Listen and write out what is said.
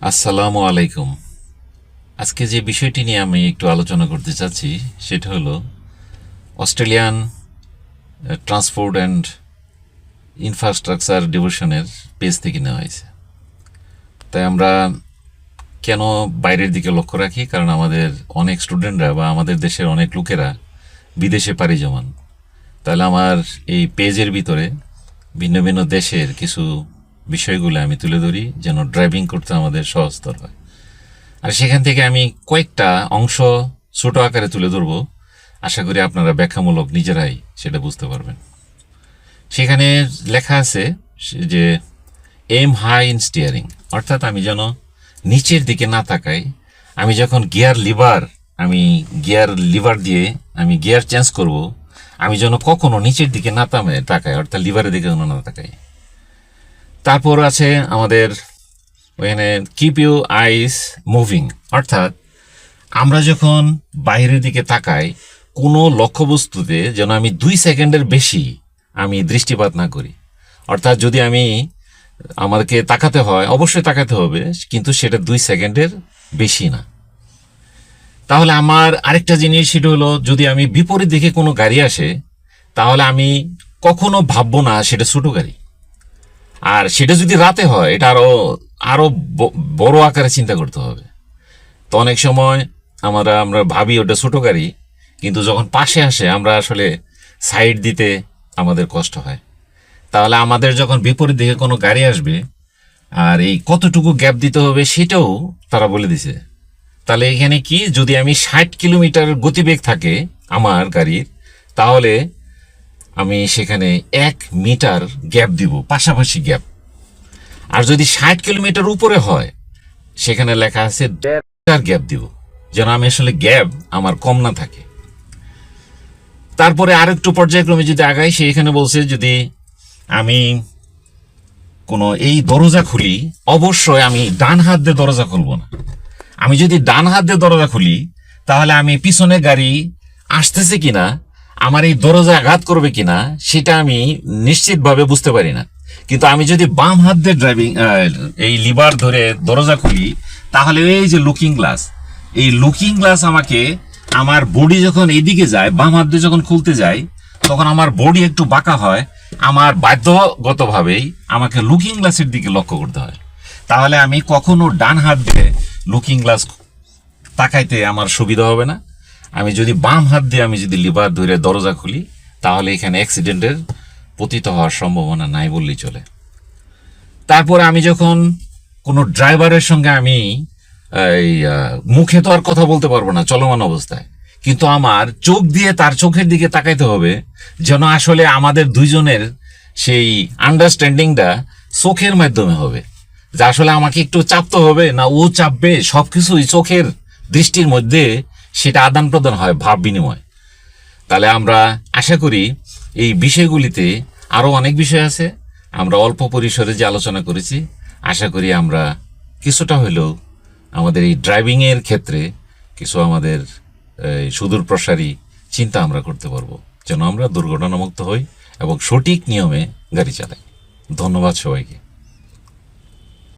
আসসালামু আলাইকুম। আজকে যে বিষয়টি নিয়ে আমি একটু আলোচনা করতে চাচ্ছি, সেটা হলো অস্ট্রেলিয়ান ট্রান্সপোর্ট অ্যান্ড ইনফ্রাস্ট্রাকচার ডিভিশনের পেজ থেকে নেওয়া হয়েছে। তাই আমরা কেন বাইরের দিকে লক্ষ্য রাখি? কারণ আমাদের অনেক স্টুডেন্টরা বা আমাদের দেশের অনেক লোকেরা বিদেশে পাড়ি জমান। তাহলে আমার এই পেজের ভিতরে ভিন্ন ভিন্ন দেশের কিছু বিষয়গুলো আমি তুলে ধরি, যেন ড্রাইভিং করতে আমাদের সহজতর হয়। আর সেখান থেকে আমি কয়েকটা অংশ ছোট আকারে তুলে ধরবো। আশা করি আপনারা ব্যাখ্যামূলক নিজেরাই সেটা বুঝতে পারবেন। সেখানে লেখা আছে যে এম হাই ইন স্টিয়ারিং অর্থাৎ আমি যেন নিচের দিকে না তাকাই। আমি যখন গিয়ার লিভার, আমি গিয়ার লিভার দিয়ে আমি গিয়ার চেঞ্জ করব, আমি যেন কখনো নিচের দিকে না তামে তাকাই, অর্থাৎ লিভারের দিকে যেন না তাকাই। তারপর আছে আমাদের ওখানে কিপ ইউ আইস মুভিং অর্থাৎ আমরা যখন বাইরের দিকে তাকাই, কোনো লক্ষ্যবস্তুতে যেন আমি দুই সেকেন্ডের বেশি আমি দৃষ্টিপাত না করি। অর্থাৎ যদি আমি আমাকে তাকাতে হয়, অবশ্যই তাকাতে হবে, কিন্তু সেটা দুই সেকেন্ডের বেশি না। তাহলে আমার আরেকটা জিনিস, সেটা হলো যদি আমি বিপরীত দিকে কোনো গাড়ি আসে, তাহলে আমি কখনো ভাববো না সেটা ছোটো গাড়ি। আর সেটা যদি রাতে হয়, এটা আরও আরও ব- বড় আকারে চিন্তা করতে হবে। তো অনেক সময় আমরা আমরা ভাবি ওটা ছোটো গাড়ি কিন্তু যখন পাশে আসে, আমরা আসলে সাইড দিতে আমাদের কষ্ট হয়। তাহলে আমাদের যখন বিপরীত দিকে কোনো গাড়ি আসবে, আর এই কতটুকু গ্যাপ দিতে হবে সেটাও তারা বলে দিছে। তাহলে এখানে কি, যদি আমি ষাট কিলোমিটার গতিবেগ থাকে আমার গাড়ির, তাহলে আমি সেখানে এক মিটার গ্যাপ দিব, পাশাপাশি গ্যাপ। আর যদি ষাট কিলোমিটার উপরে হয়, সেখানে লেখা আছে দেড় মিটার গ্যাপ দিব। যেন আমি আসলে গ্যাপ আমার কম না থাকে। তারপরে আরেকটু পর্যায়ক্রমে যদি আগাই সেখানে বলছে যদি আমি কোনো এই দরজা খুলি, অবশ্যই আমি ডান হাত দিয়ে দরজা খুলবো না। আমি যদি ডান হাত দিয়ে দরজা খুলি, তাহলে আমি পিছনে গাড়ি আসতেছে কিনা আমার এই দরজা আঘাত করবে কিনা, সেটা আমি নিশ্চিতভাবে বুঝতে পারি না। কিন্তু আমি যদি বাম হাত দিয়ে ড্রাইভিং এই লিভার ধরে দরজা খুলি, তাহলে এই যে লুকিং গ্লাস এই লুকিং গ্লাস আমাকে আমার বডি যখন এদিকে যায়, বাম হাত দিয়ে যখন খুলতে যায়, তখন আমার বডি একটু বাঁকা হয়, আমার বাধ্যগতভাবেই আমাকে লুকিং গ্লাসের দিকে লক্ষ্য করতে হয়। তাহলে আমি কখনো ডান হাত দিয়ে লুকিং গ্লাস তাকাইতে আমার সুবিধা হবে না। আমি যদি বাম হাত দিয়ে আমি যদি লিভার ধরে দরজা খুলি, তাহলে এখানে অ্যাক্সিডেন্টের পতিত হওয়ার সম্ভাবনা নাই বললেই চলে। তারপর আমি যখন কোনো ড্রাইভারের সঙ্গে আমি, এই মুখে তো আর কথা বলতে পারব না, চলমান অবস্থায়। কিন্তু আমার চোখ দিয়ে তার চোখের দিকে তাকাইতে হবে, যেন আসলে আমাদের দুইজনের সেই আন্ডারস্ট্যান্ডিংটা চোখের মাধ্যমে হবে। যে আসলে আমাকে একটু চাপতে হবে, না ও চাপবে, সবকিছুই চোখের দৃষ্টির মধ্যে সেটা আদান প্রদান হয়, ভাব বিনিময়। তাহলে আমরা আশা করি এই বিষয়গুলিতে আরও অনেক বিষয় আছে। আমরা অল্প পরিসরে যে আলোচনা করেছি, আশা করি আমরা কিছুটা হলেও আমাদের এই ড্রাইভিংয়ের ক্ষেত্রে কিছু আমাদের সুদূর প্রসারী চিন্তা আমরা করতে পারব, যেন আমরা দুর্ঘটনামুক্ত হই এবং সঠিক নিয়মে গাড়ি চালাই। ধন্যবাদ সবাইকে।